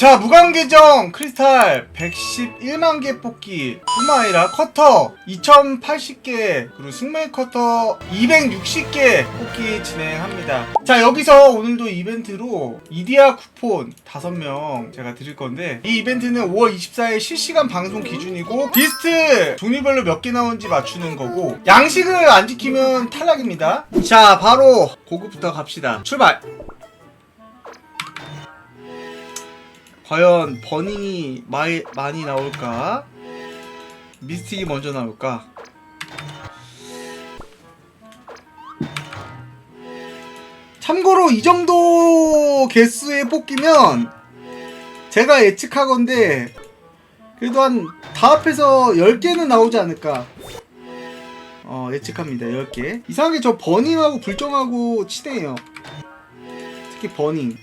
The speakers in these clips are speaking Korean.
자 무관계정 크리스탈 111만 개 뽑기 뿐만 아니라 커터 2080개 그리고 승마의 커터 260개 뽑기 진행합니다. 자 여기서 오늘도 이벤트로 이디아 쿠폰 5명 제가 드릴 건데 이 이벤트는 5월 24일 실시간 방송 기준이고 비스트 종류별로 몇 개 나오는지 맞추는 거고 양식을 안 지키면 탈락입니다. 자 바로 고급부터 갑시다. 출발 과연 버닝이 마이, 많이 나올까? 미스틱이 먼저 나올까? 참고로 이 정도 개수에 뽑기면 제가 예측하건데 그래도 한 다 합해서 10개는 나오지 않을까? 어 예측합니다. 10개. 이상하게 저 버닝하고 불정하고 친해요. 특히 버닝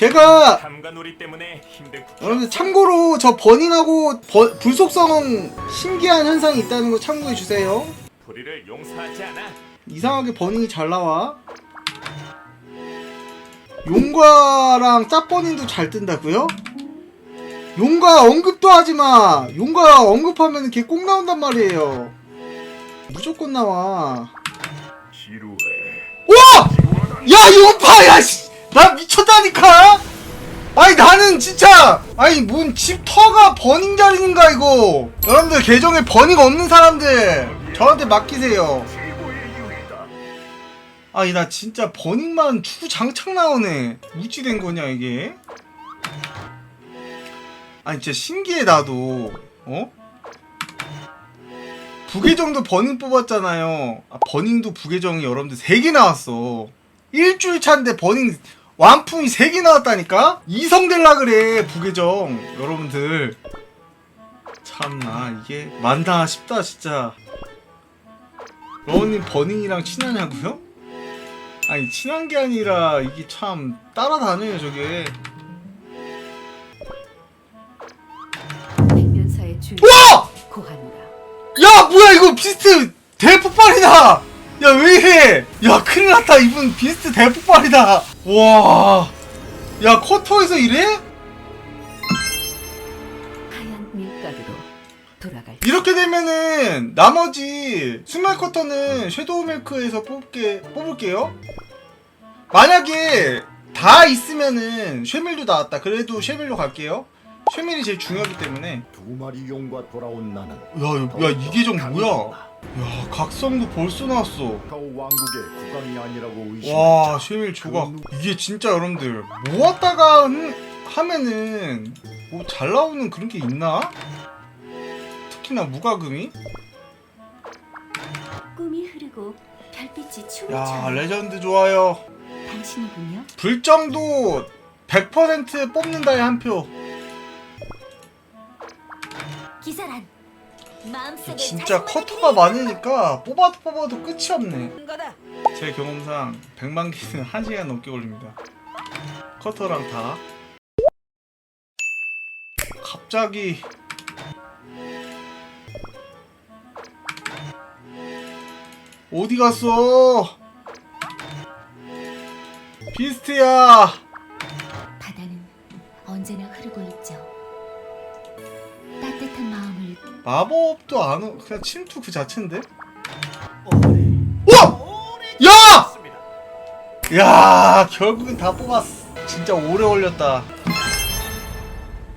제가 탐관오리 때문에 힘든 여러분들 참고로 저 버닝하고 버- 불속성 신기한 현상이 있다는 거 참고해 주세요. 불의를 용서하지 않아. 이상하게 버닝이 잘 나와. 용과랑 짭버닝도 잘 뜬다고요? 용과 언급도 하지 마. 용과 언급하면 걔 꼭 나온단 말이에요. 무조건 나와. 지루해. 와! 야 이거 봐! 야 씨! 나 미쳤다니까! 아니 나는 진짜 아니 뭔 집 터가 버닝 자리인가 이거 여러분들 계정에 버닝 없는 사람들 저한테 맡기세요. 아니 나 진짜 버닝만 주장창 나오네 무찌된 거냐 이게 아니 진짜 신기해 나도 어? 부계정도 버닝 뽑았잖아요 아 버닝도 부계정이 여러분들 3개 나왔어 일주일 차인데 버닝 완품이 3개 나왔다니까? 이성 될라 그래 부계정 여러분들 참나 이게 많다 싶다 진짜 러우님 버닝이랑 친하냐고요? 아니 친한 게 아니라 이게 참 따라다녀요 저게 와! 야 뭐야 이거 비스트 대폭발이다 야 왜 이래 야 큰일났다 이분 비스트 대폭발이다 와야 커터에서 이래? 하얀 밀가루로 돌아갈 이렇게 되면은 나머지 스몰 커터는 섀도우 밀크에서 뽑게 뽑을게요. 만약에 다 있으면은 쉐밀도 나왔다. 그래도 쉐밀로 갈게요. 쉐밀이 제일 중요하기 때문에. 두 마리 용과 돌아온 나는 야, 야 이게 좀 뭐야? 야, 각성도 벌써 나왔어. 왕국의 국왕이 아니라고 의심. 와, 쉐밀 조각. 이게 진짜 여러분들 모았다가 한- 하면은 뭐 잘 나오는 그런 게 있나? 특히나 무과금이? 꿈이 흐르고 별빛이 춤을 야, 춰 레전드 좋아요. 당신이군요 불정도 100% 뽑는다에 한 표. 기사란 마음속에 진짜 커터가 많으니까 뽑아도 뽑아도 끝이 없네. 거다 제 경험상 100만 개는 1시간 넘게 걸립니다. 커터랑 다. 갑자기 어디 갔어? 비스트야. 마법도 안 오, 그냥 침투 그 자체인데? 우와! 야! 야, 결국엔 다 뽑았어. 진짜 오래 걸렸다.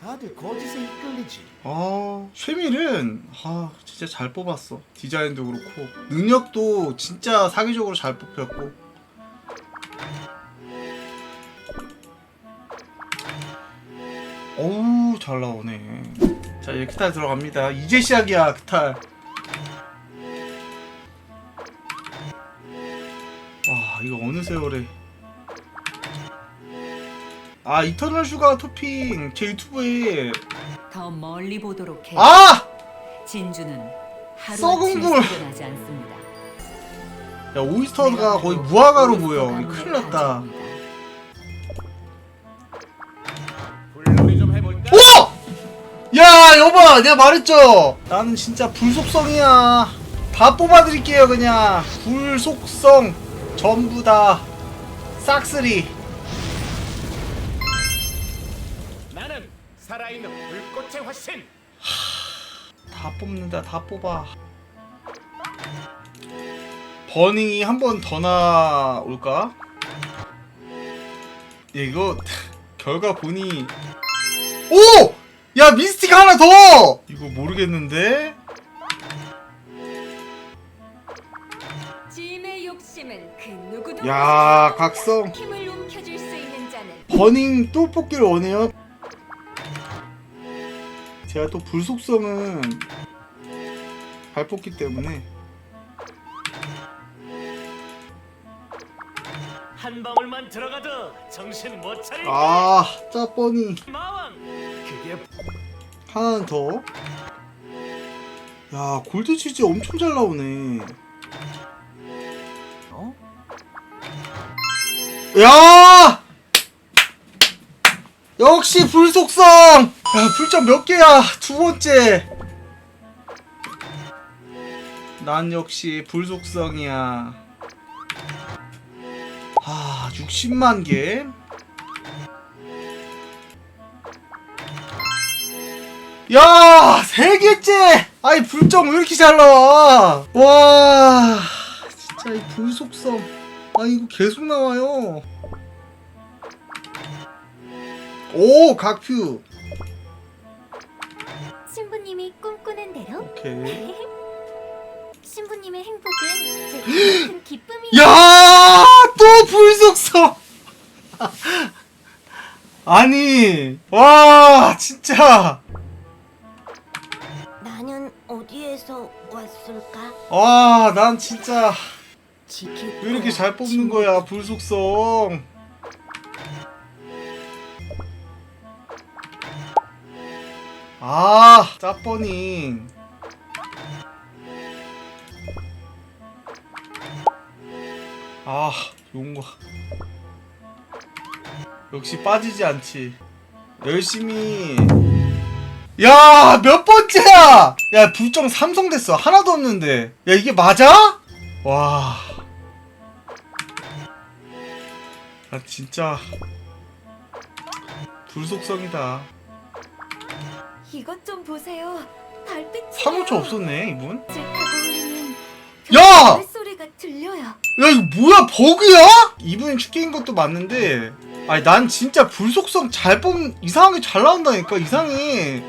다들 거짓에 이끌리지. 아, 쉐밀은 아, 진짜 잘 뽑았어. 디자인도 그렇고 능력도 진짜 사기적으로 잘 뽑혔고. 어우, 잘 나오네. 자, 이제 크탈 들어갑니다. 이제 시작이야, 크탈. 와, 이거 어느 세월에. 아, 이터널 슈가 토핑 제 유튜브에 더 멀리 보도록 해 아! 진주는 썩은 않습니다 야 오이스터가 거의 무화과로 보여 큰일 났다 좀 해볼까? 오! 야 여봐 내가 말했죠? 나는 진짜 불속성이야. 다 뽑아드릴게요 그냥. 불속성 전부 다. 싹쓸이. 살아있는 불꽃의 화신. 다 뽑는다 다 뽑아. 버닝이 한 번 더 나올까? 야, 이거 결과 보니. 오! 야 미스틱 하나 더! 이거 모르겠는데? 짐의 욕심은 그 누구도 야 각성 없고 힘을 움켜줄 수 있는 자는 버닝 또 뽑기를 원해요? 제가 또 불속성은 잘 뽑기 때문에 한 방울만 들어가도 정신 못 차릴 아 짜뻔히 마왕. 그게 하나는 더. 야, 골드 치즈 엄청 잘 나오네. 어? 야! 역시 불속성! 야, 불점 몇 개야? 두 번째. 난 역시 불속성이야. 아, 60만 개? 야, 세 개째! 아이, 불정 왜 이렇게 잘 나와? 와, 진짜 이 불속성. 아, 이거 계속 나와요. 오, 각퓨. 신부님이 꿈꾸는 대로 오케이. 신부님의 행복은 제 큰 기쁨이 야, 또 불속성! 아니, 와, 진짜. 어디에서 왔을까? 와, 난 진짜. 왜 이렇게 잘 뽑는 거야, 불속성. 아, 짜뻔ing. 아, 용과. 역시 빠지지 않지. 열심히. 야, 몇 번째야! 야, 불정 삼성 됐어. 하나도 없는데. 야, 이게 맞아? 와. 아 진짜 불속성이다. 이것 좀 보세요. 달빛이 3호차 없었네 이분. 야! 소리가 들려요. 야 이거 뭐야 버그야? 이분이 축계인 것도 맞는데 아니 난 진짜 불속성 잘뽑 이상하게 잘 나온다니까 이상해.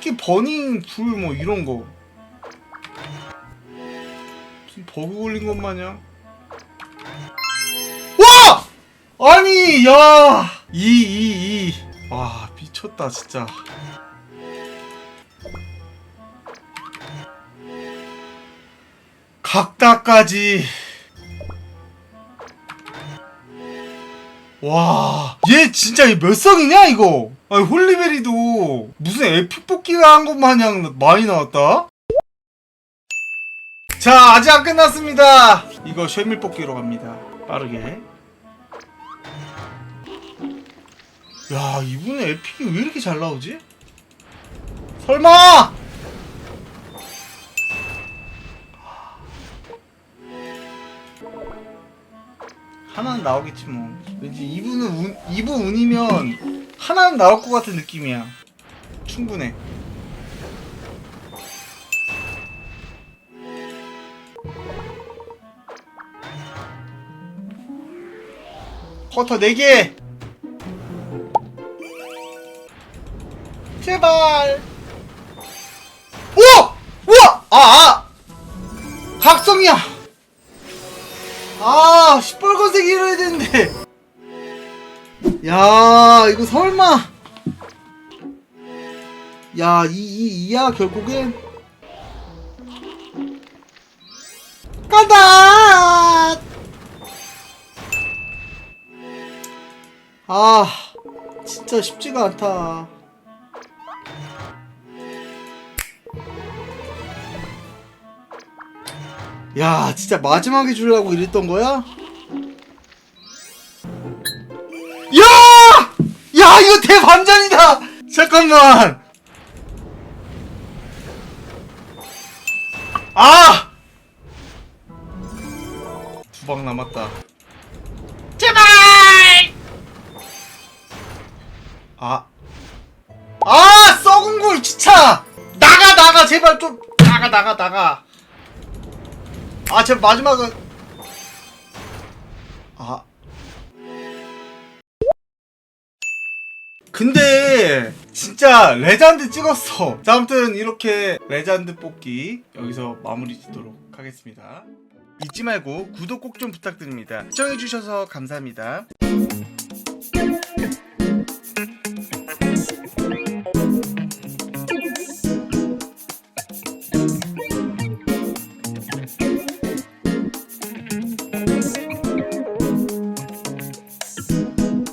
특히 버닝 불 뭐 이런 거. 무슨 버그 걸린 것 마냥. 와! 아니 야! 2 2 2. 와 미쳤다 진짜. 각다까지. 와, 얘 진짜 이몇 성이냐 이거? 아니 홀리베리도 무슨 에픽 뽑기가 한것 마냥 많이 나왔다. 자, 아직 안 끝났습니다. 이거 쉐밀 뽑기로 갑니다. 빠르게. 야, 이분의 에픽이 왜 이렇게 잘 나오지? 설마! 하나는 나오겠지 뭐. 왠지 이분은 운, 이분 운이면 하나는 나올 것 같은 느낌이야. 충분해. 커터 4개! 제발! 우와! 우와! 아, 아! 각성이야! 아, 시뻘건색 이래야 되는데. 야, 이거 설마. 야, 이, 이, 이야, 결국엔. 간다! 아, 진짜 쉽지가 않다. 야, 진짜 마지막에 주려고 이랬던 거야? 야! 이거 대반전이다! 잠깐만! 아! 두 방 남았다. 제발! 아. 아 썩은 걸 진짜 나가 나가 제발 좀 나가 나가 나가 아 제발 마지막은 아 근데 진짜 레전드 찍었어. 자 아무튼 이렇게 레전드 뽑기 여기서 마무리 짓도록 하겠습니다. 잊지 말고 구독 꼭 좀 부탁드립니다. 시청해주셔서 감사합니다